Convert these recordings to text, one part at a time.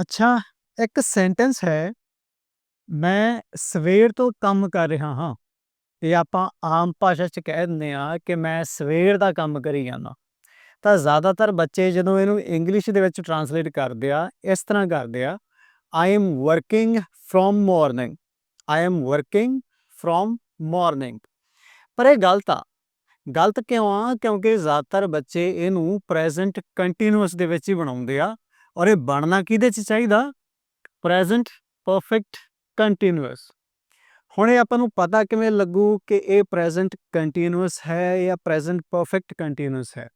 ਅੱਛਾ, ਇੱਕ ਸੈਂਟੈਂਸ ਹੈ। ਮੈਂ ਸਵੇਰ ਤੋਂ ਕੰਮ ਕਰ ਰਿਹਾ ਹਾਂ। ਇਹ ਆਪਾਂ ਆਮ ਭਾਸ਼ਾ 'ਚ ਕਹਿ ਦਿੰਦੇ ਆ ਕਿ ਮੈਂ ਸਵੇਰ ਦਾ ਕੰਮ ਕਰੀ ਜਾਂਦਾ। ਤਾਂ ਜ਼ਿਆਦਾਤਰ ਬੱਚੇ ਜਦੋਂ ਇਹਨੂੰ ਇੰਗਲਿਸ਼ ਦੇ ਵਿੱਚ ਟਰਾਂਸਲੇਟ ਕਰਦੇ ਆ, ਇਸ ਤਰ੍ਹਾਂ ਕਰਦੇ ਆ। I am working from morning I am working from morning ਪਰ ਇਹ ਗਲਤ ਆ। ਗਲਤ ਕਿਉਂ ਆ? ਕਿਉਂਕਿ ਜ਼ਿਆਦਾਤਰ ਬੱਚੇ ਇਹਨੂੰ ਪ੍ਰੈਜ਼ੈਂਟ ਕੰਟੀਨਿਊਸ ਦੇ ਵਿੱਚ ਹੀ ਬਣਾਉਂਦੇ ਆ। ਔਰ ਇਹ ਬਣਨਾ ਕਿਹਦੇ 'ਚ ਚਾਹੀਦਾ? ਪ੍ਰੈਜ਼ੈਂਟ ਪਰਫੈਕਟ ਕੰਟੀਨਿਊਸ ਹੁਣ ਇਹ ਆਪਾਂ ਨੂੰ ਪਤਾ ਕਿਵੇਂ ਲੱਗੂ ਕਿ ਇਹ ਪ੍ਰੈਜ਼ੈਂਟ ਕੰਟੀਨਿਊਸ ਹੈ ਜਾਂ ਪ੍ਰੈਜ਼ੈਂਟ ਪਰਫੈਕਟ ਕੰਟੀਨਿਊਸ ਹੈ।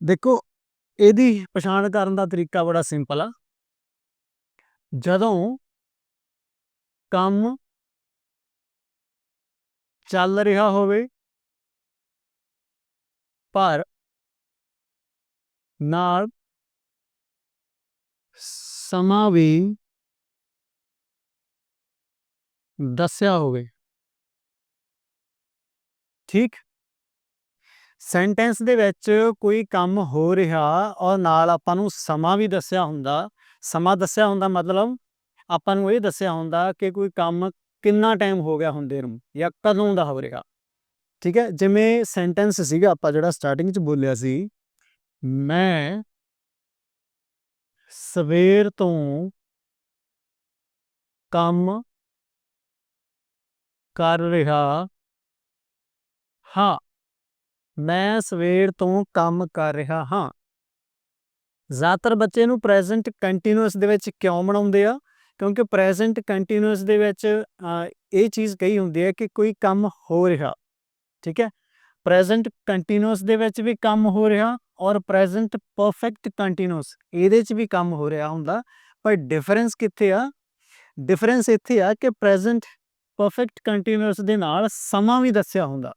ਦੇਖੋ, ਇਹਦੀ ਪਛਾਣ ਕਰਨ ਦਾ ਤਰੀਕਾ ਬੜਾ ਸਿੰਪਲ ਆ। ਜਦੋਂ ਕੰਮ ਚੱਲ ਰਿਹਾ ਹੋਵੇ ਪਰ ਨਾਲ ਸਮਾਂ ਵੀ ਦੱਸਿਆ ਹੋਵੇ। ਠੀਕ। ਸੈਂਟੈਂਸ ਦੇ ਵਿੱਚ ਕੋਈ ਕੰਮ ਹੋ ਰਿਹਾ ਔਰ ਨਾਲ ਆਪਾਂ ਨੂੰ ਸਮਾਂ ਵੀ ਦੱਸਿਆ ਹੁੰਦਾ। ਸਮਾਂ ਦੱਸਿਆ ਹੁੰਦਾ ਮਤਲਬ ਆਪਾਂ ਨੂੰ ਇਹ ਦੱਸਿਆ ਹੁੰਦਾ ਕਿ ਕੋਈ ਕੰਮ ਕਿੰਨਾ ਟਾਈਮ ਹੋ ਗਿਆ ਹੁੰਦੇ ਨੂੰ ਜਾਂ ਕਦੋਂ ਦਾ ਹੋ ਰਿਹਾ। ਠੀਕ ਹੈ, ਜਿਵੇਂ ਸੈਂਟੈਂਸ ਸੀਗਾ ਆਪਾਂ ਜਿਹੜਾ ਸਟਾਰਟਿੰਗ 'ਚ ਬੋਲਿਆ ਸੀ, ਮੈਂ ਸਵੇਰ ਤੋਂ ਕੰਮ ਕਰ ਰਿਹਾ ਹਾਂ। ਮੈਂ ਸਵੇਰ ਤੋਂ ਕੰਮ ਕਰ ਰਿਹਾ ਹਾਂ। ਜ਼ਿਆਦਾਤਰ ਬੱਚੇ ਨੂੰ ਪ੍ਰੈਜ਼ੈਂਟ ਕੰਟੀਨਿਊਸ ਦੇ ਵਿੱਚ ਕਿਉਂ ਬਣਾਉਂਦੇ ਆ? ਕਿਉਂਕਿ ਪ੍ਰੈਜ਼ੈਂਟ ਕੰਟੀਨਿਊਸ ਦੇ ਵਿੱਚ ਇਹ ਚੀਜ਼ ਕਹੀ ਹੁੰਦੀ ਹੈ ਕਿ ਕੋਈ ਕੰਮ ਹੋ ਰਿਹਾ, ਠੀਕ ਹੈ? ਪ੍ਰੈਜ਼ੈਂਟ ਕੰਟੀਨਿਊਸ ਦੇ ਵਿੱਚ ਵੀ ਕੰਮ ਹੋ ਰਿਹਾ ਔਰ ਪ੍ਰੈਜ਼ੈਂਟ ਪਰਫੈਕਟ ਕੰਟੀਨਿਊਸ, ਇਹਦੇ 'ਚ ਵੀ ਕੰਮ ਹੋ ਰਿਹਾ ਹੁੰਦਾ। ਪਰ ਡਿਫਰੈਂਸ ਕਿੱਥੇ ਆ? ਡਿਫਰੈਂਸ ਇੱਥੇ ਆ ਕਿ ਪ੍ਰੈਜ਼ੈਂਟ ਪਰਫੈਕਟ ਕੰਟੀਨਿਊਸ ਦੇ ਨਾਲ ਸਮਾਂ ਵੀ ਦੱਸਿਆ ਹੁੰਦਾ।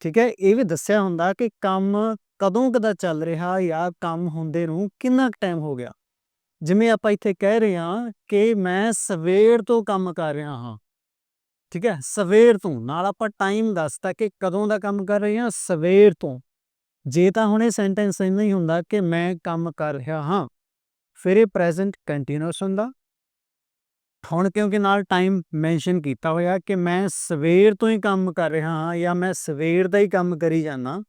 ਠੀਕ ਹੈ? ਇਹ ਵੀ ਦੱਸਿਆ ਹੁੰਦਾ ਕਿ ਕੰਮ ਕਦੋਂ ਕਦਾ ਚੱਲ ਰਿਹਾ ਜਾਂ ਕੰਮ ਹੁੰਦੇ ਨੂੰ ਕਿੰਨਾ ਟਾਈਮ ਹੋ ਗਿਆ। ਜਿਵੇਂ ਆਪਾਂ ਇੱਥੇ ਕਹਿ ਰਹੇ ਹਾਂ ਕਿ ਮੈਂ ਸਵੇਰ ਤੋਂ ਕੰਮ ਕਰ ਰਿਹਾ ਹਾਂ। ਠੀਕ ਹੈ? ਸਵੇਰ ਤੋਂ, ਨਾਲ ਆਪਾਂ ਟਾਈਮ ਦੱਸਤਾ ਕਿ ਕਦੋਂ ਦਾ ਕੰਮ ਕਰ ਰਹੇ ਹਾਂ? ਸਵੇਰ ਤੋਂ। ਜੇ ਤਾਂ ਹੁਣ ਇਹ ਸੈਂਟੈਂਸ ਇੰਨਾ ਹੀ ਹੁੰਦਾ ਕਿ ਮੈਂ ਕੰਮ ਕਰ ਰਿਹਾ ਹਾਂ, ਫਿਰ ਇਹ ਪ੍ਰੈਜ਼ੈਂਟ ਕੰਟੀਨਿਊਸ ਹੁੰਦਾ। ਹੁਣ ਕਿਉਂਕਿ ਨਾਲ ਟਾਈਮ ਮੈਂਸ਼ਨ ਕੀਤਾ ਹੋਇਆ ਕਿ ਮੈਂ ਸਵੇਰ ਤੋਂ ਹੀ ਕੰਮ ਕਰ ਰਿਹਾ ਹਾਂ ਜਾਂ ਮੈਂ ਸਵੇਰ ਦਾ ਹੀ ਕੰਮ ਕਰੀ ਜਾਂਦਾ,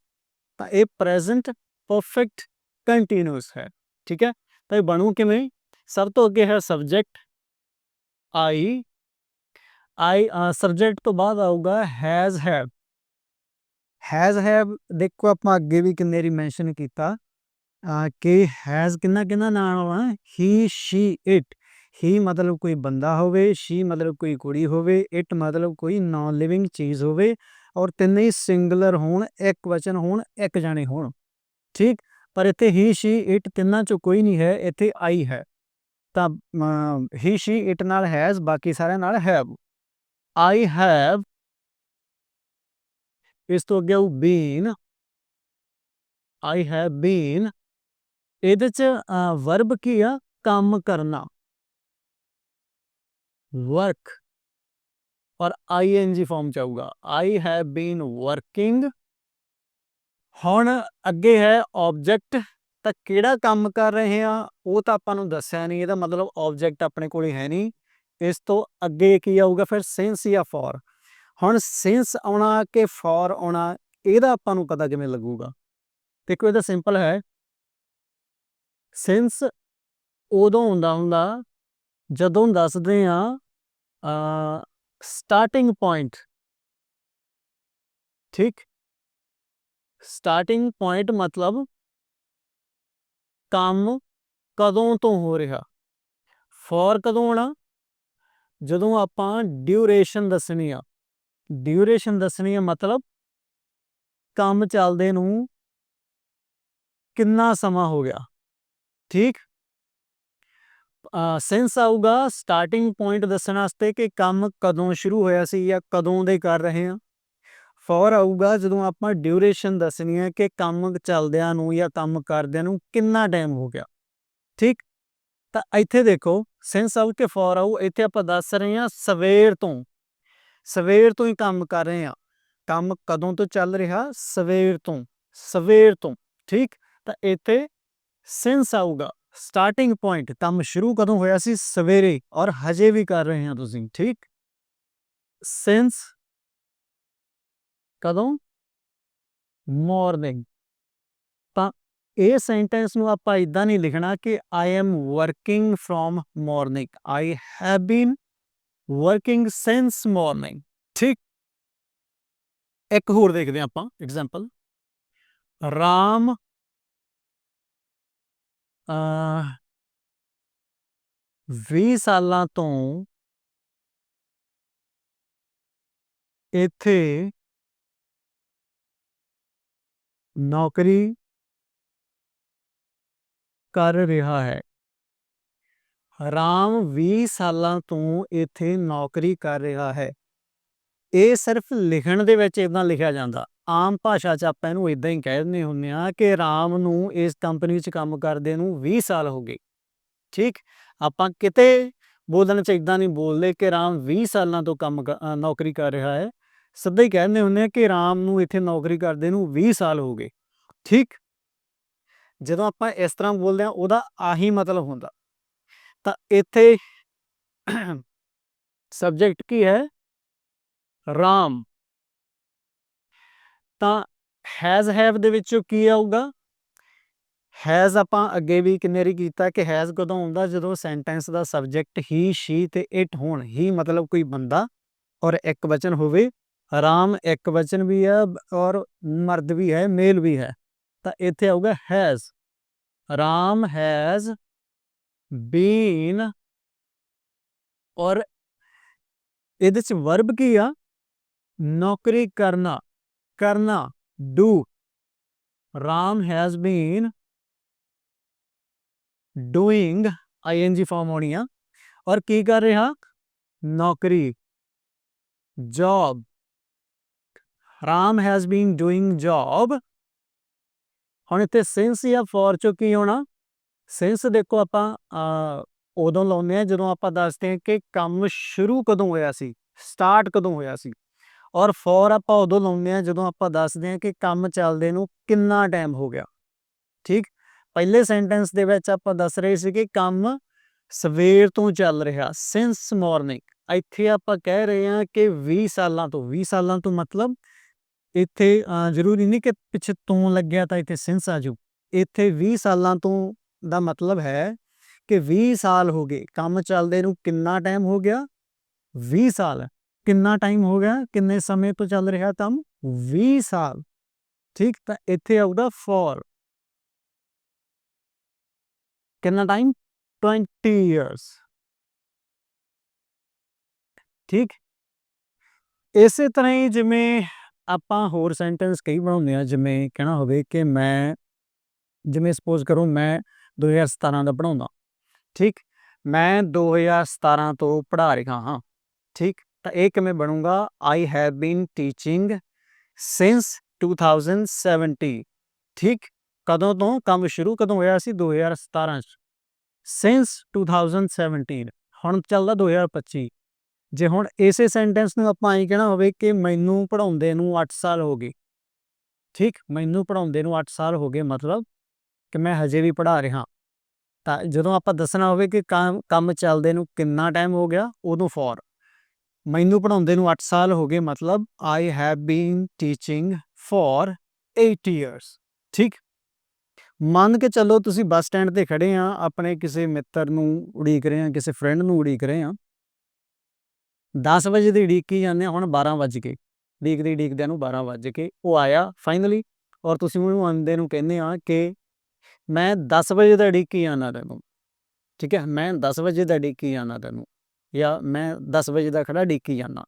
ਤਾਂ ਇਹ ਪ੍ਰੈਜ਼ੈਂਟ ਪਰਫੈਕਟ ਕੰਟੀਨਿਊਸ ਹੈ, ਠੀਕ ਹੈ? ਤਾਂ ਇਹ ਬਣੂ ਕਿਵੇਂ? ਸਭ ਤੋਂ ਅੱਗੇ ਹੈ ਸਬਜੈਕਟ ਆਈ ਆਈ ਸਬਜੈਕਟ ਤੋਂ ਬਾਅਦ ਆਊਗਾ ਹੈਜ਼ ਹੈਵ ਹੈਜ਼ ਹੈਵ ਦੇਖੋ ਆਪਾਂ ਅੱਗੇ ਵੀ ਕਿੰਨੇ ਰੀ ਮੈਂਸ਼ਨ ਕੀਤਾ ਕਿ ਹੈਜ਼ ਕਿੰਨਾ ਕਿੰਨਾ ਨਾਲ ਆਉਣਾ ਹੀ ਸ਼ੀ ਇਟ ਹੀ ਮਤਲਬ ਕੋਈ ਬੰਦਾ ਹੋਵੇ ਸ਼ੀ ਮਤਲਬ ਕੋਈ ਕੁੜੀ ਹੋਵੇ ਇਟ ਮਤਲਬ ਕੋਈ ਨਾਨ ਲਿਵਿੰਗ ਚੀਜ਼ ਹੋਵੇ, ਔਰ ਤਿੰਨੇ ਹੀ ਸਿੰਗੂਲਰ ਹੋਣ, ਇੱਕ ਵਚਨ ਹੋਣ, ਇੱਕ ਜਾਣੇ ਹੋਣ, ਠੀਕ? ਪਰ ਇੱਥੇ ਹੀ ਸ਼ੀ ਇਟ ਤਿੰਨਾਂ ਚੋਂ ਕੋਈ ਨਹੀਂ ਹੈ, ਇੱਥੇ ਆਈ ਹੈ। ਤਾਂ ਹੀ ਸ਼ੀ ਇਟ ਨਾਲ ਹੈਜ਼ ਬਾਕੀ ਸਾਰਿਆਂ ਨਾਲ ਹੈਵ ਆਈ ਹੈਵ ਇਸ ਤੋਂ ਅੱਗੇ ਉਹ ਬੀਨ ਆਈ ਹੈਵ ਬੀਨ ਇਹਦੇ ਚ ਵਰਬ ਕੀ ਆ? ਕੰਮ ਕਰਨਾ। ਵਰਕ ਔਰ ਆਈਐਨਜੀ ਫਾਰਮ ਚ ਆਊਗਾ। ਆਈ ਹੈਵ ਬੀਨ ਵਰਕਿੰਗ ਹੁਣ ਅੱਗੇ ਹੈ ਆਬਜੈਕਟ ਤਾਂ ਕਿਹੜਾ ਕੰਮ ਕਰ ਰਹੇ ਆ ਉਹ ਤਾਂ ਆਪਾਂ ਨੂੰ ਦੱਸਿਆ ਨਹੀਂ, ਇਹਦਾ ਮਤਲਬ ਆਬਜੈਕਟ ਆਪਣੇ ਕੋਲ ਹੈ ਨਹੀਂ। ਇਸ ਤੋਂ ਅੱਗੇ ਕੀ ਆਊਗਾ ਫਿਰ ਸਿੰਸ ਜਾਂ ਫॉर ਹੁਣ ਸਿੰਸ ਆਉਣਾ ਕਿ ਫॉर ਆਉਣਾ, ਇਹਦਾ ਆਪਾਂ ਨੂੰ ਪਤਾ ਕਿਵੇਂ ਲੱਗੂਗਾ? ਦੇਖੋ ਇਹਦਾ ਸਿੰਪਲ ਹੈ। ਸਿੰਸ ਉਦੋਂ ਹੁੰਦਾ ਹੁੰਦਾ, ਜਦੋਂ ਦੱਸਦੇ ਆ ਸਟਾਰਟਿੰਗ ਪੁਆਇੰਟ ਠੀਕ? ਸਟਾਰਟਿੰਗ ਪੁਆਇੰਟ ਮਤਲਬ ਕੰਮ ਕਦੋਂ ਤੋਂ ਹੋ ਰਿਹਾ? ਫॉर ਕਦੋਂ ਹੋਣਾ ਜਦੋਂ ਆਪਾਂ ਡਿਊਰੇਸ਼ਨ ਦੱਸਣੀ ਆ। ਡਿਊਰੇਸ਼ਨ ਦੱਸਣੀ ਹੈ ਮਤਲਬ ਕੰਮ ਚੱਲਦੇ ਨੂੰ ਕਿੰਨਾ ਸਮਾਂ ਹੋ ਗਿਆ, ਠੀਕ? ਸੈਂਸ ਆਊਗਾ ਸਟਾਰਟਿੰਗ ਪੁਆਇੰਟ ਦੱਸਣ ਵਾਸਤੇ ਕਿ ਕੰਮ ਕਦੋਂ ਸ਼ੁਰੂ ਹੋਇਆ ਸੀ ਜਾਂ ਕਦੋਂ ਦੇ ਕਰ ਰਹੇ ਆ। ਫॉर ਆਊਗਾ ਜਦੋਂ ਆਪਾਂ ਡਿਊਰੇਸ਼ਨ ਦੱਸਣੀ ਹੈ ਕਿ ਕੰਮ ਚੱਲਦਿਆਂ ਨੂੰ ਜਾਂ ਕੰਮ ਕਰਦਿਆਂ ਨੂੰ ਕਿੰਨਾ ਟਾਈਮ ਹੋ ਗਿਆ, ਠੀਕ? ਤਾਂ ਇੱਥੇ ਦੇਖੋ ਸੈਂਸ ਆਊ ਕਿ ਫॉर ਆਊ, ਇੱਥੇ ਆਪਾਂ ਦੱਸ ਰਹੇ ਹਾਂ ਸਵੇਰ ਤੋਂ ਸਵੇਰ ਤੋਂ ਹੀ ਕੰਮ ਕਰ ਰਹੇ ਆ ਕੰਮ ਕਦੋਂ ਤੋਂ ਚੱਲ ਰਿਹਾ? ਸਵੇਰ ਤੋਂ। ਸਵੇਰ ਤੋਂ, ਠੀਕ? ਤਾਂ ਇੱਥੇ ਸਿੰਸ ਆਊਗਾ। ਸਟਾਰਟਿੰਗ ਪੁਆਇੰਟ ਕੰਮ ਸ਼ੁਰੂ ਕਦੋਂ ਹੋਇਆ ਸੀ? ਸਵੇਰੇ, ਔਰ ਹਜੇ ਵੀ ਕਰ ਰਹੇ ਹਾਂ ਤੁਸੀਂ, ਠੀਕ? ਸਿੰਸ ਕਦੋਂ? ਮਾਰਨਿੰਗ ਤਾਂ ਇਹ ਸੈਂਟੈਂਸ ਨੂੰ ਆਪਾਂ ਇਦਾਂ ਨਹੀਂ ਲਿਖਣਾ ਕਿ I am working from morning I have been working since morning ਠੀਕ। ਇੱਕ ਹੋਰ ਦੇਖਦੇ ਹਾਂ ਆਪਾਂ ਐਗਜ਼ਾਮਪਲ ਰਾਮ ਅ 20 ਸਾਲਾਂ ਤੋਂ ਇੱਥੇ ਨੌਕਰੀ ਕਰ ਰਿਹਾ ਹੈ। ਰਾਮ 20 ਸਾਲਾਂ ਤੋਂ ਇੱਥੇ ਨੌਕਰੀ ਕਰ ਰਿਹਾ ਹੈ। ਇਹ ਸਿਰਫ ਲਿਖਣ ਦੇ ਵਿੱਚ ਇਦਾਂ ਲਿਖਿਆ ਜਾਂਦਾ। ਆਮ ਭਾਸ਼ਾ 'ਚ ਆਪਾਂ ਇਹਨੂੰ ਇਦਾਂ ਹੀ ਕਹਿ ਦਿੰਦੇ ਹੁੰਦੇ ਆ ਕਿ ਰਾਮ ਨੂੰ ਇਸ ਕੰਪਨੀ 'ਚ ਕੰਮ ਕਰਦੇ ਨੂੰ 20 ਸਾਲ ਹੋ ਗਏ। ਠੀਕ? ਆਪਾਂ ਕਿਤੇ ਬੋਲਣ 'ਚ ਇਦਾਂ ਨਹੀਂ ਬੋਲਦੇ ਕਿ ਰਾਮ 20 ਸਾਲਾਂ ਤੋਂ ਕੰਮ ਨੌਕਰੀ ਕਰ ਰਿਹਾ ਹੈ। ਸਿੱਧਾ ਹੀ ਕਹਿੰਦੇ ਹੁੰਦੇ ਆ ਕਿ ਰਾਮ ਨੂੰ ਇੱਥੇ ਨੌਕਰੀ ਕਰਦੇ ਨੂੰ 20 ਸਾਲ ਹੋ ਗਏ। ਠੀਕ? ਜਦੋਂ ਆਪਾਂ ਇਸ ਤਰ੍ਹਾਂ ਬੋਲਦੇ ਆ ਉਹਦਾ ਆਹੀ ਮਤਲਬ ਹੁੰਦਾ। ਤਾਂ ਇੱਥੇ ਸਬਜੈਕਟ ਕੀ ਹੈ? ਰਾਮ। ਤਾਂ ਹੈਜ਼ ਹੈਵ ਦੇ ਵਿੱਚੋਂ ਕੀ ਆਊਗਾ? ਹੈਜ਼ ਆਪਾਂ ਅੱਗੇ ਵੀ ਕਿੰਨੇ ਰੀ ਕੀਤਾ ਕਿ ਹੈਜ਼ ਕਦੋਂ ਆਉਂਦਾ ਜਦੋਂ ਸੈਂਟੈਂਸ ਦਾ ਸਬਜੈਕਟ ਹੀ ਸ਼ੀ ਤੇ ਇਟ ਹੋਣ। ਹੀ ਮਤਲਬ ਕੋਈ ਬੰਦਾ ਔਰ ਇੱਕ ਵਚਨ ਹੋਵੇ। ਰਾਮ ਇੱਕ ਵਚਨ ਵੀ ਹੈ ਔਰ ਮਰਦ ਵੀ ਹੈ ਮੇਲ ਵੀ ਹੈ। ਤਾਂ ਇੱਥੇ ਆਊਗਾ ਹੈਜ਼ ਰਾਮ ਹੈਜ਼ ਬੀਨ ਔਰ ਇਹਦੇ ਚ ਵਰਬ ਕੀ ਆ? ਨੌਕਰੀ ਕਰਨਾ ਕਰਨਾ do Ram has been doing ING form ਹੋਣੀ ਆ। ਔਰ ਕੀ ਕਰ ਰਿਹਾ? ਨੌਕਰੀ job Ram has been doing job ਹੁਣ ਇੱਥੇ ਸਿੰਸ ਜਾਂ ਫॉर ਚੋਂ ਕੀ ਹੋਣਾ? ਸਿੰਸ ਦੇਖੋ ਆਪਾਂ ਉਦੋਂ ਲਾਉਂਦੇ ਆ ਜਦੋਂ ਆਪਾਂ ਦੱਸਦੇ ਹਾਂ ਕਿ ਕੰਮ ਸ਼ੁਰੂ ਕਦੋਂ ਹੋਇਆ ਸੀ, ਸਟਾਰਟ ਕਦੋਂ ਹੋਇਆ ਸੀ। ਔਰ ਫੋਰ ਆਪਾਂ ਉਦੋਂ ਲਾਉਂਦੇ ਆ ਜਦੋਂ ਆਪਾਂ ਦੱਸਦੇ ਹਾਂ ਕਿ ਕੰਮ ਚੱਲਦੇ ਨੂੰ ਕਿੰਨਾ ਟਾਈਮ ਹੋ ਗਿਆ। ਠੀਕ? ਪਹਿਲੇ ਸੈਂਟੈਂਸ ਦੇ ਵਿੱਚ ਆਪਾਂ ਦੱਸ ਰਹੇ ਸੀ ਕਿ ਕੰਮ ਸਵੇਰ ਤੋਂ ਚੱਲ ਰਿਹਾ ਸਿੰਸ ਮਾਰਨਿੰਗ ਇੱਥੇ ਆਪਾਂ ਕਹਿ ਰਹੇ ਹਾਂ ਕਿ 20 ਸਾਲਾਂ ਤੋਂ 20 ਸਾਲਾਂ ਤੋਂ ਮਤਲਬ ਇੱਥੇ ਜ਼ਰੂਰੀ ਨਹੀਂ ਕਿ ਪਿੱਛੇ ਤੋਂ ਲੱਗਿਆ ਤਾਂ ਇੱਥੇ ਸਿੰਸ ਆ ਜਾਊ। ਇੱਥੇ 20 ਸਾਲਾਂ ਤੋਂ ਦਾ ਮਤਲਬ ਹੈ ਕਿ 20 ਸਾਲ ਹੋ ਗਏ। ਕੰਮ ਚੱਲਦੇ ਨੂੰ ਕਿੰਨਾ ਟਾਈਮ ਹੋ ਗਿਆ? 20 ਸਾਲ। ਕਿੰਨਾ ਟਾਈਮ ਹੋ ਗਿਆ? ਕਿੰਨੇ ਸਮੇਂ ਤੋਂ ਚੱਲ ਰਿਹਾ ਕੰਮ? 20 ਸਾਲ। ਠੀਕ, ਤਾਂ ਇੱਥੇ ਆਊਗਾ ਫॉर ਕਿੰਨਾ ਟਾਈਮ 20 ਇਅਰਸ ਠੀਕ। ਇਸੇ ਤਰ੍ਹਾਂ ਹੀ ਜਿਵੇਂ ਆਪਾਂ ਹੋਰ ਸੈਂਟੈਂਸ ਕਈ ਬਣਾਉਂਦੇ ਆ ਜਿਵੇਂ ਕਹਿਣਾ ਹੋਵੇ ਕਿ ਮੈਂ, ਜਿਵੇਂ ਸਪੋਜ਼ ਕਰੋ ਮੈਂ 2017 ਦਾ ਪੜਾਉਂਦਾ ਠੀਕ? ਮੈਂ 2017 ਤੋਂ ਪੜ੍ਹਾ ਰਿਹਾ ਹਾਂ। ਠੀਕ? ਤਾਂ ਇਹ ਕਿਵੇਂ ਬਣੂਗਾ? I have been teaching since 2017 ਠੀਕ? ਕਦੋਂ ਤੋਂ? ਕੰਮ ਸ਼ੁਰੂ ਕਦੋਂ ਹੋਇਆ ਸੀ 2017 ਚ? ਸਿੰਸ 2017 ਹੁਣ ਚੱਲਦਾ 2025 ਜੇ ਹੁਣ ਇਸੇ ਸੈਂਟੈਂਸ ਨੂੰ ਆਪਾਂ ਐਂ ਕਹਿਣਾ ਹੋਵੇ ਕਿ ਮੈਨੂੰ ਪੜਾਉਂਦੇ ਨੂੰ 8 ਸਾਲ ਹੋ ਗਏ। ਠੀਕ? ਮੈਨੂੰ ਪੜਾਉਂਦੇ ਨੂੰ 8 ਸਾਲ ਹੋ ਗਏ, ਮਤਲਬ ਕਿ ਮੈਂ ਹਜੇ ਵੀ ਪੜ੍ਹਾ ਰਿਹਾ। ਤਾਂ ਜਦੋਂ ਆਪਾਂ ਦੱਸਣਾ ਹੋਵੇ ਕਿ ਕੰਮ ਕੰਮ ਚੱਲਦੇ ਨੂੰ ਕਿੰਨਾ ਟਾਈਮ ਹੋ ਗਿਆ, ਉਦੋਂ ਫੋਰ ਮੈਨੂੰ ਪੜਾਉਂਦੇ ਨੂੰ 8 ਸਾਲ ਹੋ ਗਏ, ਮਤਲਬ I have been teaching for 8 years ਠੀਕ? ਮੰਨ ਕੇ ਚੱਲੋ ਤੁਸੀਂ ਬੱਸ ਸਟੈਂਡ ਤੇ ਖੜੇ ਆ, ਆਪਣੇ ਕਿਸੇ ਮਿੱਤਰ ਨੂੰ ਉਡੀਕ ਰਹੇ ਆ, ਕਿਸੇ ਫਰੈਂਡ ਨੂੰ ਉਡੀਕ ਰਹੇ ਆ। 10 ਵਜੇ ਦੀ ਉਡੀਕ ਉਡੀਕੀ ਜਾਂਦੇ ਆ, ਹੁਣ 12 ਵਜ ਗਏ। ਉਡੀਕਦੇ ਉਡੀਕਦਿਆਂ ਨੂੰ 12 ਵਜ ਕੇ ਉਹ ਆਇਆ ਫਾਈਨਲੀ ਔਰ ਤੁਸੀਂ ਉਹਨੂੰ ਆਉਂਦੇ ਨੂੰ ਕਹਿੰਦੇ ਆ ਕਿ ਮੈਂ 10 ਵਜੇ ਦਾ ਉਡੀਕੀ ਜਾਣਾ ਤੈਨੂੰ, ਠੀਕ ਹੈ? ਮੈਂ 10 ਵਜੇ ਦਾ ਉਡੀਕੀ ਜਾਣਾ ਤੈਨੂੰ, ਜਾਂ ਮੈਂ 10 ਵਜੇ ਦਾ ਖੜਾ ਉਡੀਕੀ ਜਾਣਾ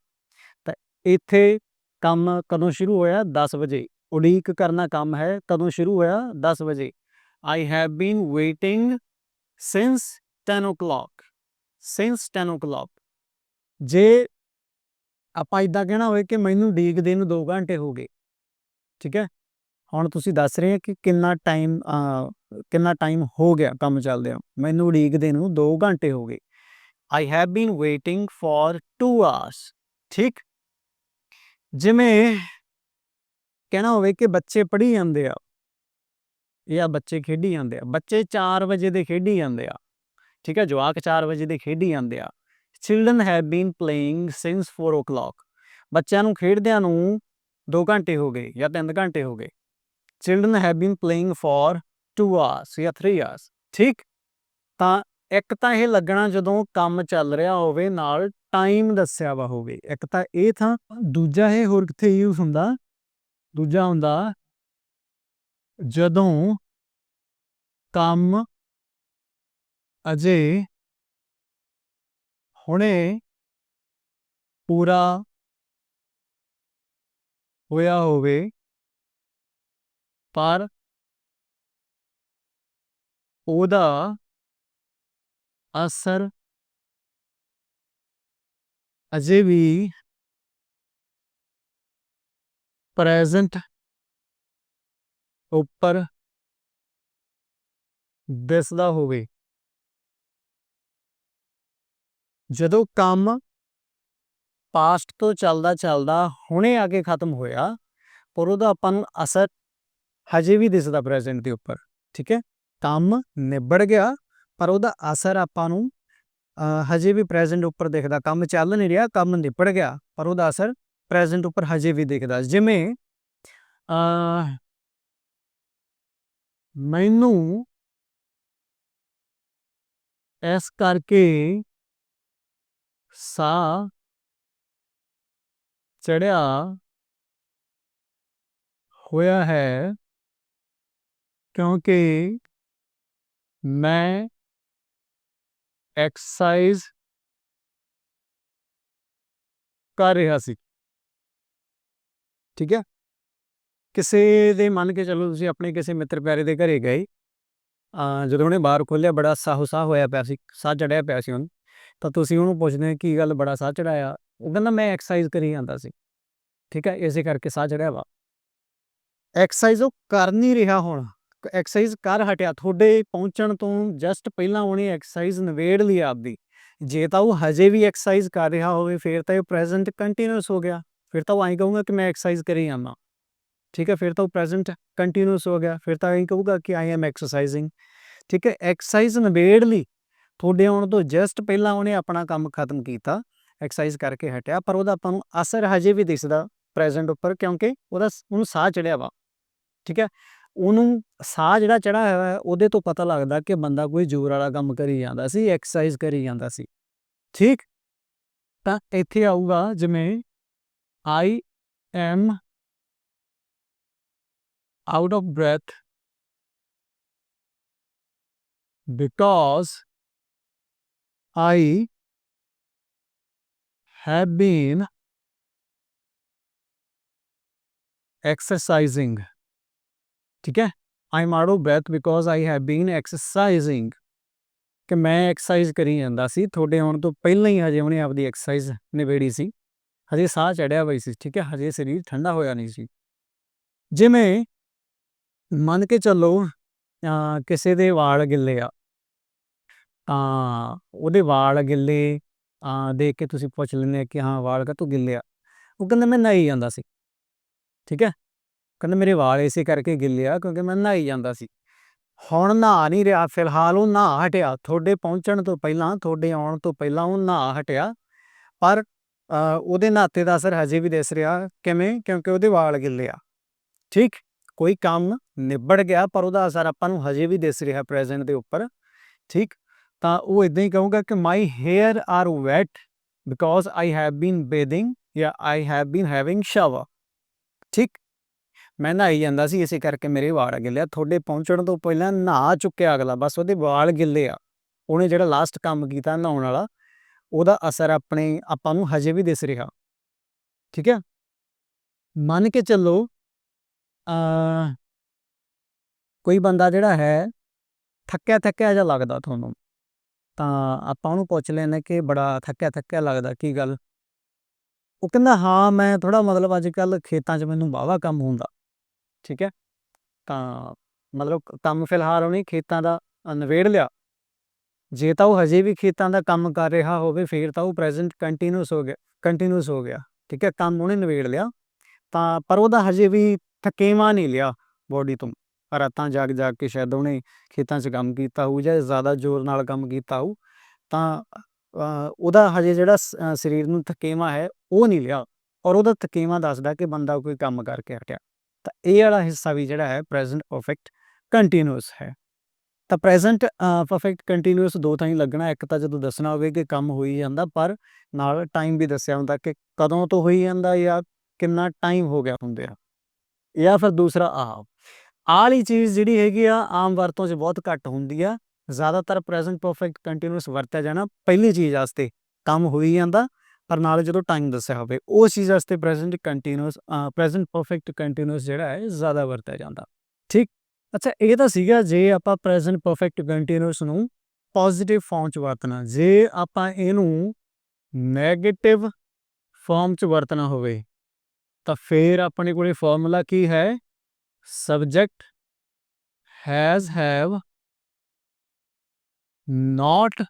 ਤਾਂ ਇੱਥੇ ਕੰਮ ਕਦੋਂ ਸ਼ੁਰੂ ਹੋਇਆ? 10 ਵਜੇ। ਉਡੀਕ ਕਰਨਾ ਕੰਮ ਹੈ ਕਦੋਂ ਸ਼ੁਰੂ ਹੋਇਆ? 10 ਵਜੇ। I have been waiting since 10 o'clock since 10 o'clock ਜੇ ਆਪਾਂ ਇਦਾਂ ਕਹਿਣਾ ਹੋਵੇ ਕਿ ਮੈਨੂੰ ਉਡੀਕਦੇ ਨੂੰ 2 ਘੰਟੇ ਹੋ ਗਏ, ਠੀਕ ਹੈ? ਹੁਣ ਤੁਸੀਂ ਦੱਸ ਰਹੇ ਹੋ ਕਿ ਕਿੰਨਾ ਟਾਈਮ ਕਿੰਨਾ ਟਾਈਮ ਹੋ ਗਿਆ ਕੰਮ ਚੱਲਦੇ ਚੱਲਦਿਆਂ? ਮੈਨੂੰ ਉਡੀਕਦੇ ਨੂੰ 2 ਘੰਟੇ ਹੋ ਗਏ। I have been waiting for 2 hours ਠੀਕ? ਜਿਵੇਂ ਕਹਿਣਾ ਹੋਵੇ ਕਿ ਬੱਚੇ ਪੜ੍ਹੀ ਜਾਂਦੇ ਆ ਜਾਂ ਬੱਚੇ ਖੇਡੀ ਜਾਂਦੇ ਆ। ਬੱਚੇ 4 ਵਜੇ ਦੇ ਖੇਡੀ ਜਾਂਦੇ ਆ। ਠੀਕ ਹੈ ਜਵਾਕ 4 ਵਜੇ ਦੇ ਖੇਡੀ ਜਾਂਦੇ ਆ। Children have been playing since 4 o'clock. ਬੱਚਿਆਂ ਨੂੰ ਖੇਡਦਿਆਂ ਨੂੰ 2 ਘੰਟੇ ਹੋ ਗਏ ਜਾਂ 3 ਘੰਟੇ ਹੋ ਗਏ। Children have been playing for 2 hours ਜਾਂ 3 ਆਵਰਸ ਠੀਕ? ਤਾਂ ਇੱਕ ਤਾਂ ਇਹ ਲੱਗਣਾ ਜਦੋਂ ਕੰਮ ਚੱਲ ਰਿਹਾ ਹੋਵੇ, ਨਾਲ ਟਾਈਮ ਦੱਸਿਆ ਵਾ ਹੋਵੇ। ਇੱਕ ਤਾਂ ਇਹ ਥਾਂ, ਦੂਜਾ ਇਹ ਹੋਰ ਕਿੱਥੇ ਯੂਜ਼ ਹੁੰਦਾ? ਦੂਜਾ ਹੁੰਦਾ ਜਦੋਂ ਕੰਮ ਅਜੇ ਹੁਣੇ ਪੂਰਾ ਹੋਇਆ ਹੋਵੇ ਪਰ ਉਹਦਾ ਅਸਰ ਅਜੇ ਵੀ ਪ੍ਰੈਜ਼ੈਂਟ ਉੱਪਰ ਦਿਸਦਾ ਹੋਵੇ। ਜਦੋਂ ਕੰਮ ਪਾਸਟ ਤੋਂ ਚੱਲਦਾ ਚੱਲਦਾ ਹੁਣੇ ਆ ਕੇ ਖਤਮ ਹੋਇਆ, ਪਰ ਉਹਦਾ ਆਪਾਂ ਨੂੰ ਅਸਰ ਹਜੇ ਵੀ ਦਿਸਦਾ ਪ੍ਰੈਜ਼ੈਂਟ ਦੇ ਉੱਪਰ ਠੀਕ ਹੈ? ਕੰਮ ਨਿਬੜ ਗਿਆ ਪਰ ਉਹਦਾ ਅਸਰ ਆਪਾਂ ਨੂੰ ਅ, ਹਜੇ ਵੀ ਪ੍ਰੈਜ਼ੈਂਟ ਉੱਪਰ ਦਿਖਦਾ। ਕੰਮ ਚੱਲ ਨਹੀਂ ਰਿਹਾ ਕੰਮ ਨਿਬੜ ਗਿਆ ਪਰ ਉਹਦਾ ਅਸਰ ਪ੍ਰੈਜ਼ੈਂਟ ਉੱਪਰ ਹਜੇ ਵੀ ਦਿਖਦਾ। ਜਿਵੇਂ ਅ ਮੈਨੂੰ ਇਸ ਕਰਕੇ ਸਾਹ ਚੜਿਆ ਹੋਇਆ ਹੈ ਕਿਉਂਕਿ ਮੈਂ ਐਕਸਰਸਾਈਜ਼ ਕਰ ਰਿਹਾ ਸੀ। ਠੀਕ ਹੈ? ਕਿਸੇ ਦੇ ਮੰਨ ਕੇ ਚੱਲੋ ਤੁਸੀਂ ਆਪਣੇ ਕਿਸੇ ਮਿੱਤਰ ਪਿਆਰੇ ਦੇ ਘਰੇ ਗਏ ਜਦੋਂ ਉਹਨੇ ਬਾਹਰ ਖੋਲਿਆ ਬੜਾ ਸਾਹੋ ਸਾਹ ਹੋਇਆ ਪਿਆ ਸੀ, ਸਾਹ ਚੜਿਆ ਪਿਆ ਸੀ ਉਹਨੂੰ, ਤਾਂ ਤੁਸੀਂ ਉਹਨੂੰ ਪੁੱਛਦੇ ਕੀ ਗੱਲ ਬੜਾ ਸਾਹ ਚੜਾਇਆ? ਉਹ ਕਹਿੰਦਾ ਮੈਂ ਐਕਸਰਸਾਈਜ਼ ਕਰੀ ਜਾਂਦਾ ਸੀ। ਠੀਕ ਹੈ? ਇਸੇ ਕਰਕੇ ਸਾਹ ਚੜਿਆ ਵਾ। ਐਕਸਰਸਾਈਜ਼ ਉਹ ਕਰ ਨਹੀਂ ਰਿਹਾ ਹੁਣ। ਐਕਸਰਸਾਈਜ਼ ਕਰ ਹਟਿਆ, ਤੁਹਾਡੇ ਪਹੁੰਚਣ ਤੋਂ ਜਸਟ ਪਹਿਲਾਂ ਉਹਨੇ ਐਕਸਰਸਾਈਜ਼ ਨਵੇੜ ਲਈ ਆਪਦੀ। ਜੇ ਤਾਂ ਉਹ ਹਜੇ ਵੀ ਐਕਸਰਸਾਈਜ਼ ਕਰ ਰਿਹਾ ਹੋਵੇ, ਫਿਰ ਤਾਂ ਇਹ ਪ੍ਰੈਜ਼ੈਂਟ ਕੰਟੀਨਿਊਸ ਹੋ ਗਿਆ। ਫਿਰ ਤਾਂ ਉਹ ਐਂ ਕਹੂਗਾ ਕਿ ਮੈਂ ਐਕਸਰਸਾਈਜ਼ ਕਰੀ ਜਾਂਦਾ। ਠੀਕ ਹੈ, ਫਿਰ ਤਾਂ ਉਹ ਪ੍ਰੈਜ਼ੈਂਟ ਕੰਟੀਨਿਊਸ ਹੋ ਗਿਆ। ਫਿਰ ਤਾਂ ਐਂ ਕਹੂਗਾ ਕਿ ਆਈ ਐਮ ਐਕਸਰਸਾਈਜ਼ਿੰਗ ਠੀਕ ਹੈ ਐਕਸਰਸਾਈਜ਼ ਨਵੇੜ ਲਈ, ਤੁਹਾਡੇ ਆਉਣ ਤੋਂ ਜਸਟ ਪਹਿਲਾਂ ਉਹਨੇ ਆਪਣਾ ਕੰਮ ਖਤਮ ਕੀਤਾ ਐਕਸਰਸਾਈਜ਼ ਕਰਕੇ ਹਟਿਆ, ਪਰ ਉਹਦਾ ਆਪਾਂ ਨੂੰ ਅਸਰ ਹਜੇ ਵੀ ਦਿਸਦਾ ਪ੍ਰੈਜ਼ੈਂਟ ਉੱਪਰ, ਕਿਉਂਕਿ ਉਹਦਾ ਉਹਨੂੰ ਸਾਹ ਚੜਿਆ ਵਾ। ਠੀਕ ਹੈ ਉਹਨੂੰ ਸਾਹ ਜਿਹੜਾ ਚੜਾ ਹੋਇਆ ਉਹਦੇ ਤੋਂ ਪਤਾ ਲੱਗਦਾ ਕਿ ਬੰਦਾ ਕੋਈ ਜ਼ੋਰ ਵਾਲਾ ਕੰਮ ਕਰੀ ਜਾਂਦਾ ਸੀ ਐਕਸਰਸਾਈਜ਼ ਕਰੀ ਜਾਂਦਾ ਸੀ ਠੀਕ ਤਾਂ ਇੱਥੇ ਆਊਗਾ ਜਿਵੇਂ I am out of breath because I have been exercising. ਠੀਕ ਹੈ I am out of breath because I have been exercising ਕਿ ਮੈਂ ਐਕਸਰਸਾਈਜ਼ ਕਰੀ ਜਾਂਦਾ ਸੀ ਤੁਹਾਡੇ ਆਉਣ ਤੋਂ ਪਹਿਲਾਂ ਹੀ ਹਜੇ ਉਹਨੇ ਆਪਦੀ ਐਕਸਰਸਾਈਜ਼ ਨਿਬੇੜੀ ਸੀ ਹਜੇ ਸਾਹ ਚੜਿਆ ਹੋਈ ਸੀ ਠੀਕ ਹੈ ਹਜੇ ਸਰੀਰ ਠੰਡਾ ਹੋਇਆ ਨਹੀਂ ਸੀ ਜਿਵੇਂ ਮੰਨ ਕੇ ਚੱਲੋ ਕਿਸੇ ਦੇ ਵਾਲ ਗਿੱਲੇ ਆ ਤਾਂ ਉਹਦੇ ਵਾਲ ਗਿੱਲੇ ਦੇਖ ਕੇ ਤੁਸੀਂ ਪੁੱਛ ਲੈਂਦੇ ਕਿ ਹਾਂ ਵਾਲ ਕਾ ਤੂੰ ਗਿੱਲੇ ਆ ਉਹ ਕਹਿੰਦਾ ਮੈਂ ਨਹੀਂ ਜਾਂਦਾ ਸੀ ਠੀਕ ਹੈ ਕਹਿੰਦਾ ਮੇਰੇ ਵਾਲ ਇਸੇ ਕਰਕੇ ਗਿੱਲੇ ਆ ਕਿਉਂਕਿ ਮੈਂ ਨਹਾਈ ਜਾਂਦਾ ਸੀ। ਹੁਣ ਨਹਾ ਨਹੀਂ ਰਿਹਾ, ਫਿਲਹਾਲ ਉਹ ਨਹਾ ਹਟਿਆ। ਤੁਹਾਡੇ ਪਹੁੰਚਣ ਤੋਂ ਪਹਿਲਾਂ, ਤੁਹਾਡੇ ਆਉਣ ਤੋਂ ਪਹਿਲਾਂ ਉਹ ਨਹਾ ਹਟਿਆ। ਪਰ ਉਹਦੇ ਨਹਾਤੇ ਦਾ ਅਸਰ ਹਜੇ ਵੀ ਦਿਸ ਰਿਹਾ। ਕਿਵੇਂ? ਕਿਉਂਕਿ ਉਹਦੇ ਵਾਲ ਗਿੱਲੇ ਆ। ਠੀਕ? ਕੋਈ ਕੰਮ ਨਿਬੜ ਗਿਆ, ਪਰ ਉਹਦਾ ਅਸਰ ਆਪਾਂ ਨੂੰ ਹਜੇ ਵੀ ਦਿਸ ਰਿਹਾ ਪ੍ਰੈਜ਼ੈਂਟ ਦੇ ਉੱਪਰ। ਠੀਕ? ਤਾਂ ਉਹ ਇਦਾਂ ਹੀ ਕਹੂੰਗਾ ਕਿ my hair are wet because I have been bathing ਜਾਂ I have been having shower ਠੀਕ? ਮੈਂ ਨਹਾਈ ਜਾਂਦਾ ਸੀ, ਇਸੇ ਕਰਕੇ ਮੇਰੇ ਵਾਲ ਗਿੱਲੇ ਆ। ਤੁਹਾਡੇ ਪਹੁੰਚਣ ਤੋਂ ਪਹਿਲਾਂ ਨਹਾ ਚੁੱਕਿਆ ਅਗਲਾ, ਬਸ ਉਹਦੇ ਵਾਲ ਗਿੱਲੇ ਆ। ਉਹਨੇ ਜਿਹੜਾ ਲਾਸਟ ਕੰਮ ਕੀਤਾ ਨਹਾਉਣ ਵਾਲਾ, ਉਹਦਾ ਅਸਰ ਆਪਣੇ ਆਪਾਂ ਨੂੰ ਹਜੇ ਵੀ ਦਿਸ ਰਿਹਾ। ਠੀਕ ਹੈ ਮੰਨ ਕੇ ਚੱਲੋ ਅ ਕੋਈ ਬੰਦਾ ਜਿਹੜਾ ਹੈ ਥੱਕਿਆ ਥੱਕਿਆ ਜਿਹਾ ਲੱਗਦਾ ਤੁਹਾਨੂੰ, ਤਾਂ ਆਪਾਂ ਉਹਨੂੰ ਪੁੱਛ ਲੈਂਦੇ ਕਿ ਬੜਾ ਥੱਕਿਆ ਥੱਕਿਆ ਲੱਗਦਾ, ਕੀ ਗੱਲ? ਉਹ ਕਹਿੰਦਾ, ਹਾਂ, ਮੈਂ ਥੋੜਾ ਮਤਲਬ ਅੱਜ ਕੱਲ ਖੇਤਾਂ 'ਚ ਮੈਨੂੰ ਵਾਹਵਾ ਕੰਮ ਹੁੰਦਾ। ਠੀਕ ਹੈ? ਤਾਂ ਮਤਲਬ ਕੰਮ ਫਿਲਹਾਲ ਉਹਨੇ ਖੇਤਾਂ ਦਾ ਅ, ਨਿਬੇੜ ਲਿਆ। ਜੇ ਤਾਂ ਉਹ ਹਜੇ ਵੀ ਖੇਤਾਂ ਦਾ ਕੰਮ ਕਰ ਰਿਹਾ ਹੋਵੇ ਫਿਰ ਤਾਂ ਉਹ ਪ੍ਰੈਜ਼ੈਂਟ ਕੰਟੀਨਿਊਸ ਹੋ ਗਿਆ ਕੰਟੀਨਿਊਸ ਹੋ ਗਿਆ। ਠੀਕ ਹੈ? ਕੰਮ ਉਹਨੇ ਨਿਬੇੜ ਲਿਆ। ਤਾਂ ਪਰ ਉਹਦਾ ਹਜੇ ਵੀ ਥਕੇਵਾ ਨਹੀਂ ਲਿਆ ਬੋਡੀ ਤੋਂ। ਰਾਤਾਂ ਜਾਗ-ਜਾਗ ਕੇ ਸ਼ਾਇਦ ਉਹਨੇ ਖੇਤਾਂ 'ਚ ਕੰਮ ਕੀਤਾ ਹੋਊ ਜਾਂ ਜ਼ਿਆਦਾ ਜ਼ੋਰ ਨਾਲ ਕੰਮ ਕੀਤਾ ਹੋਊ ਤਾਂ ਉਹਦਾ ਹਜੇ ਜਿਹੜਾ ਸਰੀਰ ਨੂੰ ਥਕੇਵਾਂ ਹੈ ਉਹ ਨਹੀਂ ਲਿਆ। ਔਰ ਉਹਦਾ ਥਕੇਵਾਂ ਦੱਸਦਾ ਕਿ ਬੰਦਾ ਕੋਈ ਕੰਮ ਕਰਕੇ ਹਟਿਆ। ਤਾਂ ਇਹ ਵਾਲਾ ਹਿੱਸਾ ਵੀ ਜਿਹੜਾ ਹੈ ਪ੍ਰੈਜ਼ੈਂਟ ਪਰਫੈਕਟ ਕੰਟੀਨਿਊਸ ਹੈ। ਤਾਂ ਪ੍ਰੈਜ਼ੈਂਟ ਪਰਫੈਕਟ ਕੰਟੀਨਿਊਸ ਦੋ ਤਾਂ ਹੀ ਲੱਗਣਾ, ਇੱਕ ਤਾਂ ਜਦੋਂ ਦੱਸਣਾ ਹੋਵੇ ਕਿ ਕੰਮ ਹੋਈ ਜਾਂਦਾ, ਪਰ ਨਾਲ ਟਾਈਮ ਵੀ ਦੱਸਿਆ ਹੁੰਦਾ ਕਿ ਕਦੋਂ ਤੋਂ ਹੋਈ ਜਾਂਦਾ ਜਾਂ ਕਿੰਨਾ ਟਾਈਮ ਹੋ ਗਿਆ ਹੁੰਦੇ ਆ। ਜਾਂ ਫਿਰ ਦੂਸਰਾ ਆਹ ਆਹ ਵਾਲੀ ਚੀਜ਼ ਜਿਹੜੀ ਹੈਗੀ ਆ, ਆਮ ਵਰਤੋਂ 'ਚ ਬਹੁਤ ਘੱਟ ਹੁੰਦੀ ਆ। ਜ਼ਿਆਦਾਤਰ ਪ੍ਰੈਜ਼ੈਂਟ ਪਰਫੈਕਟ ਕੰਟੀਨਿਊਸ ਵਰਤਿਆ ਜਾਣਾ ਪਹਿਲੀ ਚੀਜ਼ ਵਾਸਤੇ ਕੰਮ ਹੋਈ ਜਾਂਦਾ ਪਰ ਨਾਲ ਜਦੋਂ ਟਾਈਮ ਦੱਸਿਆ ਹੋਵੇ, ਉਹ ਚੀਜ਼ ਵਾਸਤੇ present continuous present perfect continuous ਜਿਹੜਾ ਹੈ, ਜ਼ਿਆਦਾ ਵਰਤਿਆ ਜਾਂਦਾ। ਠੀਕ? ਅੱਛਾ, ਇਹ ਤਾਂ ਸੀਗਾ ਜੇ ਆਪਾਂ ਪ੍ਰੈਜ਼ੈਂਟ ਪਰਫੈਕਟ ਕੰਟੀਨਿਊਸ ਨੂੰ ਪੋਜ਼ਿਟਿਵ ਫਾਰਮ 'ਚ ਵਰਤਣਾ, ਜੇ ਆਪਾਂ ਇਹਨੂੰ ਨੈਗੇਟਿਵ ਫਾਰਮ 'ਚ ਵਰਤਣਾ ਹੋਵੇ, ਤਾਂ ਫਿਰ ਆਪਣੇ ਕੋਲੇ ਫਾਰਮੂਲਾ ਕੀ ਹੈ? ਸਬਜੈਕਟ ਹੈਜ਼ ਹੈਵ not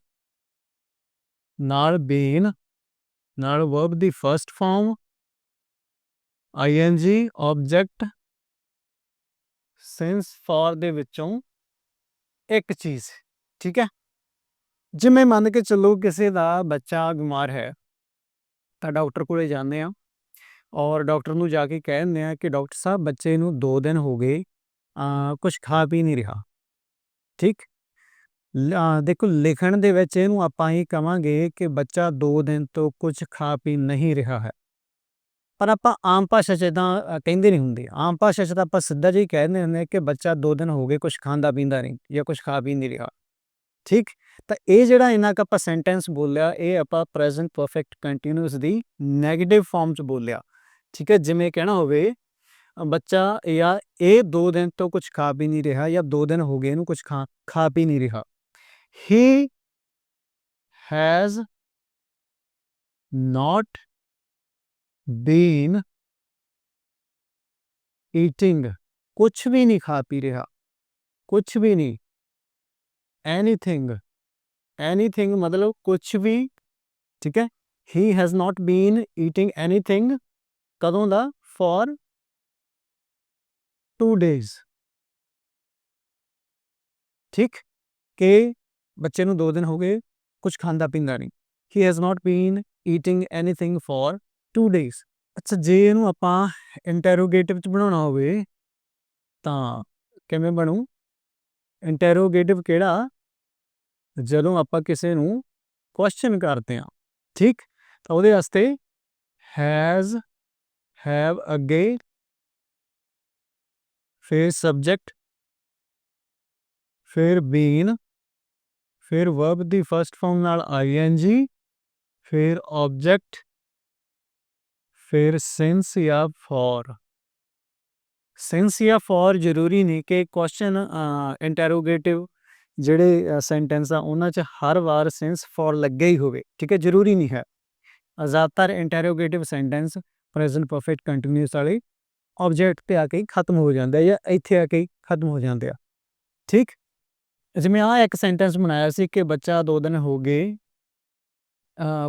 ਨਾਲ ਬੀਨ ਨਾਲ verb the first form ing object since for ਦੇ ਵਿੱਚੋਂ ਇੱਕ ਚੀਜ਼, ਠੀਕ ਹੈ? ਜਿਵੇਂ ਮੰਨ ਕੇ ਚੱਲੋ ਕਿਸੇ ਦਾ ਬੱਚਾ ਬਿਮਾਰ ਹੈ, ਤਾਂ ਡਾਕਟਰ ਕੋਲੇ ਜਾਂਦੇ ਆ ਔਰ ਡਾਕਟਰ ਨੂੰ ਜਾ ਕੇ ਕਹਿੰਦੇ ਆ ਕਿ ਡਾਕਟਰ ਸਾਹਿਬ ਬੱਚੇ ਨੂੰ 2 ਦਿਨ ਹੋ ਗਏ ਕੁਝ ਖਾ ਪੀ ਨਹੀਂ ਰਿਹਾ, ਠੀਕ? ਦੇਖੋ, ਲਿਖਣ ਦੇ ਵਿੱਚ ਇਹਨੂੰ ਆਪਾਂ ਹੀ ਕਵਾਂਗੇ ਕਿ ਬੱਚਾ 2 ਦਿਨ ਤੋਂ ਕੁਝ ਖਾ ਪੀ ਨਹੀਂ ਰਿਹਾ ਹੈ। ਪਰ ਆਪਾਂ ਆਮ ਭਾਸ਼ਾ 'ਚ ਇਦਾਂ ਕਹਿੰਦੇ ਨਹੀਂ ਹੁੰਦੇ। ਆਮ ਭਾਸ਼ਾ 'ਚ ਤਾਂ ਆਪਾਂ ਸਿੱਧਾ ਜਿਹਾ ਹੀ ਕਹਿੰਦੇ ਹੁੰਦੇ ਕਿ ਬੱਚਾ 2 ਦਿਨ ਹੋ ਗਏ ਕੁਝ ਖਾਂਦਾ ਪੀਂਦਾ ਨਹੀਂ ਜਾਂ ਕੁਝ ਖਾ ਪੀ ਨਹੀਂ ਰਿਹਾ। ਠੀਕ? ਤਾਂ ਇਹ ਜਿਹੜਾ ਇਹਨਾਂ ਕ ਆਪਾਂ ਸੈਂਟੈਂਸ ਬੋਲਿਆ, ਇਹ ਆਪਾਂ ਪ੍ਰੈਜ਼ੈਂਟ ਪਰਫੈਕਟ ਕੰਟੀਨਿਊਸ ਦੀ 네ਗੇਟਿਵ ਫਾਰਮ 'ਚ ਬੋਲਿਆ। ਠੀਕ ਹੈ? ਜਿਵੇਂ ਕਹਿਣਾ ਹੋਵੇ ਬੱਚਾ ਜਾਂ ਇਹ 2 ਦਿਨ ਤੋਂ ਕੁਝ ਖਾ ਪੀ ਨਹੀਂ ਰਿਹਾ ਜਾਂ 2 ਦਿਨ ਹੋ ਗਏ ਇਹਨੂੰ ਕੁਝ ਖਾ ਖਾ ਪੀ ਨਹੀਂ ਰਿਹਾ। He has not been eating ਕੁਛ ਵੀ ਨਹੀਂ ਖਾ ਪੀ ਰਿਹਾ ਕੁਛ ਵੀ ਨਹੀਂ ਐਨੀਥਿੰਗ ਐਨੀਥਿੰਗ ਮਤਲਬ ਕੁਛ ਵੀ ਠੀਕ ਹੈ he has not been eating anything ਕਦੋਂ ਦਾ ਫॉर 2 ਡੇਜ਼ ਠੀਕ ਕਿ ਬੱਚੇ ਨੂੰ 2 ਦਿਨ ਹੋ ਗਏ ਕੁਝ ਖਾਂਦਾ ਪੀਂਦਾ ਨਹੀਂ। He has not been eating anything for 2 days ਅੱਛਾ, ਜੇ ਇਹਨੂੰ ਆਪਾਂ ਇੰਟਰੋਗੇਟਿਵ ਚ ਬਣਾਉਣਾ ਹੋਵੇ, ਤਾਂ ਕਿਵੇਂ ਬਣੂ? ਇੰਟਰੋਗੇਟਿਵ ਕਿਹੜਾ? ਜਦੋਂ ਆਪਾਂ ਕਿਸੇ ਨੂੰ ਕੁਐਸਚਨ ਕਰਦੇ ਹਾਂ, ਠੀਕ? ਤਾਂ ਉਹਦੇ ਵਾਸਤੇ ਹੈਜ਼ ਹੈਵ ਅਗੇ ਫਿਰ ਸਬਜੈਕਟ ਫਿਰ ਬੀਨ ਫਿਰ ਵਰਬ ਦੀ ਫਰਸਟ ਫਾਰਮ ਨਾਲ ਆਈ ਐਨ ਜੀ ਫਿਰ ਆਬਜੈਕਟ ਫਿਰ ਸਿੰਸ ਜਾਂ ਫੋਰ ਸਿੰਸ ਜਾਂ ਫੋਰ ਜ਼ਰੂਰੀ ਨਹੀਂ ਕਿ ਕੁਐਸਚਨ ਇੰਟਰੋਗੇਟਿਵ ਜਿਹੜੇ ਸੈਂਟੈਂਸ ਆ, ਉਹਨਾਂ 'ਚ ਹਰ ਵਾਰ ਸਿੰਸ ਫੋਰ ਲੱਗਿਆ ਹੀ ਹੋਵੇ, ਠੀਕ ਹੈ, ਜ਼ਰੂਰੀ ਨਹੀਂ ਹੈ। ਜ਼ਿਆਦਾਤਰ interrogative sentence present perfect continuous ਵਾਲੇ ਆਬਜੈਕਟ ਤੇ ਆ ਕੇ ਖਤਮ ਹੋ ਜਾਂਦਾ ਜਾਂ ਇੱਥੇ ਆ ਕੇ ਖਤਮ ਹੋ ਜਾਂਦੇ ਆ, ਠੀਕ? ਜਿਵੇਂ ਆ ਇੱਕ ਸੈਂਟੈਂਸ ਬਣਾਇਆ ਸੀ ਕਿ ਬੱਚਾ 2 ਦਿਨ ਹੋ ਗਏ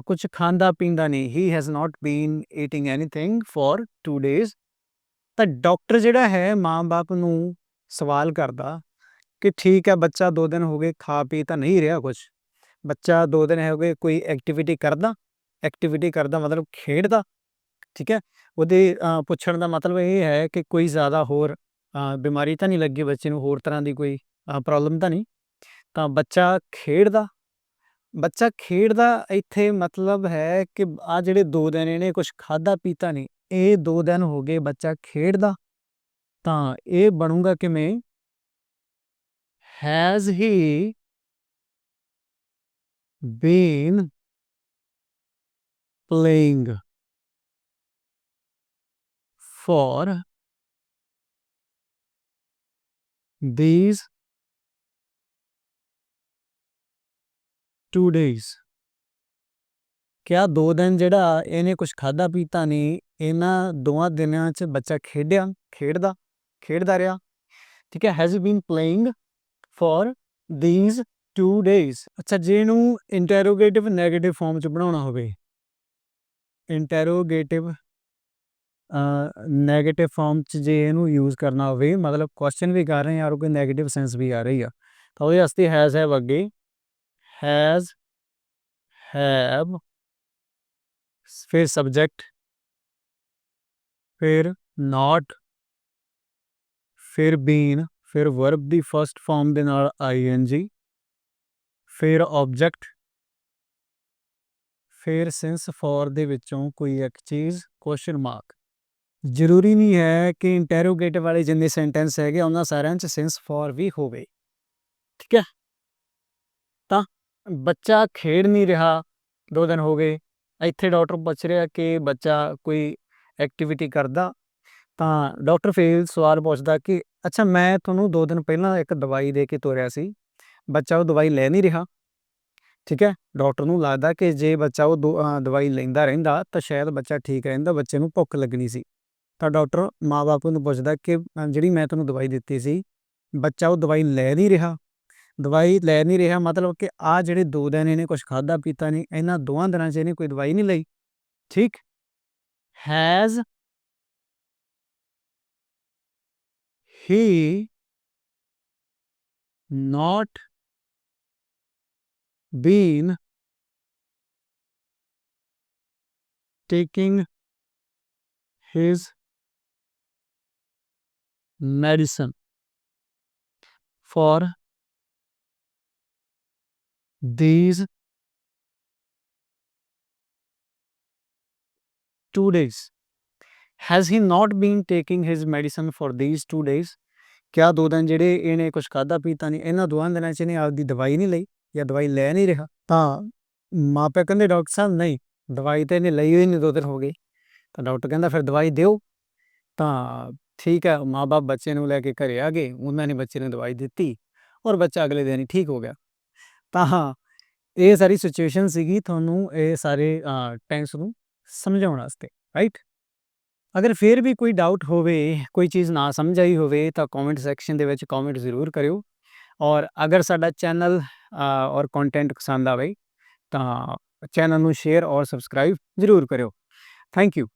ਕੁਝ ਖਾਂਦਾ ਪੀਂਦਾ ਨਹੀਂ। He has not been eating anything for 2 days ਤਾਂ ਡਾਕਟਰ ਜਿਹੜਾ ਹੈ ਮਾਂ-ਬਾਪ ਨੂੰ ਸਵਾਲ ਕਰਦਾ ਕਿ ਠੀਕ ਹੈ ਬੱਚਾ 2 ਦਿਨ ਹੋ ਗਏ ਖਾ ਪੀ ਤਾਂ ਨਹੀਂ ਰਿਹਾ ਕੁਝ ਬੱਚਾ 2 ਦਿਨ ਹੋ ਗਏ ਕੋਈ ਐਕਟੀਵਿਟੀ ਕਰਦਾ ਐਕਟੀਵਿਟੀ ਕਰਦਾ ਮਤਲਬ ਖੇਡਦਾ, ਠੀਕ ਹੈ? ਉਹਦੇ ਪੁੱਛਣ ਦਾ ਮਤਲਬ ਇਹ ਹੈ ਕਿ ਕੋਈ ਜ਼ਿਆਦਾ ਹੋਰ ਬਿਮਾਰੀ ਤਾਂ ਨਹੀਂ ਲੱਗੀ ਬੱਚੇ ਨੂੰ ਹੋਰ ਤਰ੍ਹਾਂ ਦੀ ਕੋਈ? ਪ੍ਰੋਬਲਮ ਤਾਂ ਨਹੀਂ। ਤਾਂ ਬੱਚਾ ਖੇਡਦਾ। ਬੱਚਾ ਖੇਡਦਾ, ਇੱਥੇ ਮਤਲਬ ਹੈ ਕਿ ਆ ਜਿਹੜੇ ਦੋ ਦਿਨ ਇਹਨੇ ਕੁਝ ਖਾਦਾ ਪੀਤਾ ਨਹੀਂ, ਇਹ ਦੋ ਦਿਨ ਹੋ ਗਏ ਬੱਚਾ ਖੇਡਦਾ। ਤਾਂ ਇਹ ਬਣੂਗਾ ਕਿਵੇਂ? Has he been playing for these two days ਕਿਆ ਦੋ ਦਿਨ ਜਿਹੜਾ ਇਹਨੇ ਕੁਝ ਖਾਦਾ ਪੀਤਾ ਨਹੀਂ, ਇਹਨਾਂ ਦੋਵਾਂ ਦਿਨਾਂ 'ਚ ਬੱਚਾ ਖੇਡਿਆ, ਖੇਡਦਾ ਖੇਡਦਾ ਰਿਹਾ। ਠੀਕ ਹੈ has been playing for these two days ਅੱਛਾ, ਜੇ ਇਹਨੂੰ ਇੰਟਰੋਗੇਟਿਵ 네ਗੇਟਿਵ ਫਾਰਮ 'ਚ ਬਣਾਉਣਾ ਹੋਵੇ। ਇੰਟਰੋਗੇਟਿਵ ਨੈਗੇਟਿਵ ਫਾਰਮ ਚ ਜੇ ਇਹਨੂੰ ਯੂਜ਼ ਕਰਨਾ ਹੋਵੇ, ਮਤਲਬ ਕੁਐਸਚਨ ਵੀ ਕਰ ਰਹੇ ਆ, ਔਰ ਕੋਈ ਨੈਗੇਟਿਵ ਸੈਂਸ ਵੀ ਆ ਰਹੀ ਆ। ਤਾਂ ਉਹਦੇ ਵਾਸਤੇ ਹੈਜ਼ ਹੈ ਅੱਗੇ। ਹੈਜ਼ ਹੈਵ ਫਿਰ ਸਬਜੈਕਟ ਫਿਰ ਨਾਟ ਫਿਰ ਬੀਨ ਫਿਰ ਵਰਬ ਦੀ ਫਰਸਟ ਫਾਰਮ ਦੇ ਨਾਲ ਆਈਐਨਜੀ ਫਿਰ ਆਬਜੈਕਟ ਫਿਰ ਸਿੰਸ ਫੋਰ ਦੇ ਵਿੱਚੋਂ ਕੋਈ ਇੱਕ ਚੀਜ਼ ਕੁਐਸਚਨ ਮਾਰਕ ਜ਼ਰੂਰੀ ਨਹੀਂ ਹੈ ਕਿ ਇੰਟਰੋਗੇਟਿਵ ਵਾਲੇ ਜਿੰਨੇ ਸੈਂਟੈਂਸ ਹੈਗੇ ਉਹਨਾਂ ਸਾਰਿਆਂ 'ਚ ਸਿੰਸ ਫੋਰ ਵੀ ਹੋਵੇ। ਠੀਕ ਹੈ? ਤਾਂ ਬੱਚਾ ਖੇਡ ਨਹੀਂ ਰਿਹਾ। ਦੋ ਦਿਨ ਹੋ ਗਏ। ਇੱਥੇ ਡਾਕਟਰ ਪੁੱਛ ਰਿਹਾ ਕਿ ਬੱਚਾ ਕੋਈ ਐਕਟੀਵਿਟੀ ਕਰਦਾ। ਤਾਂ ਡਾਕਟਰ ਫੇਲ ਸਵਾਲ ਪੁੱਛਦਾ ਕਿ, ਅੱਛਾ, ਮੈਂ ਤੁਹਾਨੂੰ ਦੋ ਦਿਨ ਪਹਿਲਾਂ ਇੱਕ ਦਵਾਈ ਦੇ ਕੇ ਤੋਰਿਆ ਸੀ। ਬੱਚਾ ਉਹ ਦਵਾਈ ਲੈ ਨਹੀਂ ਰਿਹਾ। ਠੀਕ ਹੈ? ਡਾਕਟਰ ਨੂੰ ਲੱਗਦਾ ਕਿ ਜੇ ਬੱਚਾ ਉਹ ਦਵਾਈ ਲੈਂਦਾ ਰਹਿੰਦਾ, ਤਾਂ ਸ਼ਾਇਦ ਬੱਚਾ ਠੀਕ ਰਹਿੰਦਾ, ਬੱਚੇ ਨੂੰ ਭੁੱਖ ਲੱਗਣੀ ਸੀ। ਤਾਂ ਡਾਕਟਰ ਮਾਪੇ ਨੂੰ ਪੁੱਛਦਾ ਕਿ, ਜਿਹੜੀ ਮੈਂ ਤੁਹਾਨੂੰ ਦਵਾਈ ਦਿੱਤੀ ਸੀ, ਬੱਚਾ ਉਹ ਦਵਾਈ ਲੈ ਨਹੀਂ ਰਿਹਾ। ਦਵਾਈ ਲੈ ਨਹੀਂ ਰਿਹਾ, ਮਤਲਬ ਕਿ ਆ ਜਿਹੜੇ ਦੋ ਦਿਨ ਇਹਨੇ ਕੁਝ ਖਾਦਾ ਪੀਤਾ ਨਹੀਂ, ਇਹਨਾਂ ਦੋਵਾਂ ਦਿਨਾਂ 'ਚ ਇਹਨੇ ਕੋਈ ਦਵਾਈ ਨਹੀਂ ਲਈ। ਠੀਕ? Has he not been taking his medicine for these two days. Has he not been taking his medicine for these two days? ਕਿਆ ਦੋ ਦਿਨ ਜਿਹੜੇ ਇਹਨੇ ਕੁਝ ਖਾਦਾ ਪੀਤਾ ਨਹੀਂ ਇਹਨਾਂ ਦੋਹਾਂ ਦਿਨਾਂ 'ਚ ਇਹਨੇ ਆਪਦੀ ਦਵਾਈ ਨਹੀਂ ਲਈ ਜਾਂ ਦਵਾਈ ਲੈ ਨਹੀਂ ਰਿਹਾ ਤਾਂ ਮਾਪੇ ਕਹਿੰਦੇ ਡਾਕਟਰ ਸਾਹਿਬ ਨਹੀਂ ਦਵਾਈ ਤੇ ਇਹਨੇ ਲਈ ਹੋਈ ਨਹੀਂ ਦੋ ਦਿਨ ਹੋ ਗਏ ਤਾਂ ਡਾਕਟਰ ਕਹਿੰਦਾ ਫਿਰ ਦਵਾਈ ਦਿਓ ਤਾਂ ਠੀਕ ਹੈ ਮਾਪੇ ਬੱਚੇ ਨੂੰ ਲੈ ਕੇ ਘਰੇ ਆ ਗਏ ਉਹਨਾਂ ਨੇ ਬੱਚੇ ਨੂੰ ਦਵਾਈ ਦਿੱਤੀ ਔਰ ਬੱਚਾ ਅਗਲੇ ਦਿਨ ਹੀ ਠੀਕ ਹੋ ਗਿਆ ਤਾਂ ਹਾਂ, ਇਹ ਸਾਰੀ ਸਿਚੁਏਸ਼ਨ ਸੀਗੀ ਤੁਹਾਨੂੰ ਇਹ ਸਾਰੇ ਟੈਂਸ ਨੂੰ ਸਮਝਾਉਣ ਵਾਸਤੇ ਰਾਈਟ ਅਗਰ ਫਿਰ ਵੀ ਕੋਈ ਡਾਊਟ ਹੋਵੇ, ਕੋਈ ਚੀਜ਼ ਨਾ ਸਮਝ ਆਈ ਹੋਵੇ, ਤਾਂ ਕਮੈਂਟ ਸੈਕਸ਼ਨ ਦੇ ਵਿੱਚ ਕਮੈਂਟ ਜ਼ਰੂਰ ਕਰਿਓ। ਔਰ ਅਗਰ ਸਾਡਾ ਚੈਨਲ ਔਰ ਕੰਟੈਂਟ ਪਸੰਦ ਆਵੇ, ਤਾਂ ਚੈਨਲ ਨੂੰ ਸ਼ੇਅਰ ਔਰ ਸਬਸਕ੍ਰਾਈਬ ਜ਼ਰੂਰ ਕਰਿਓ। Thank you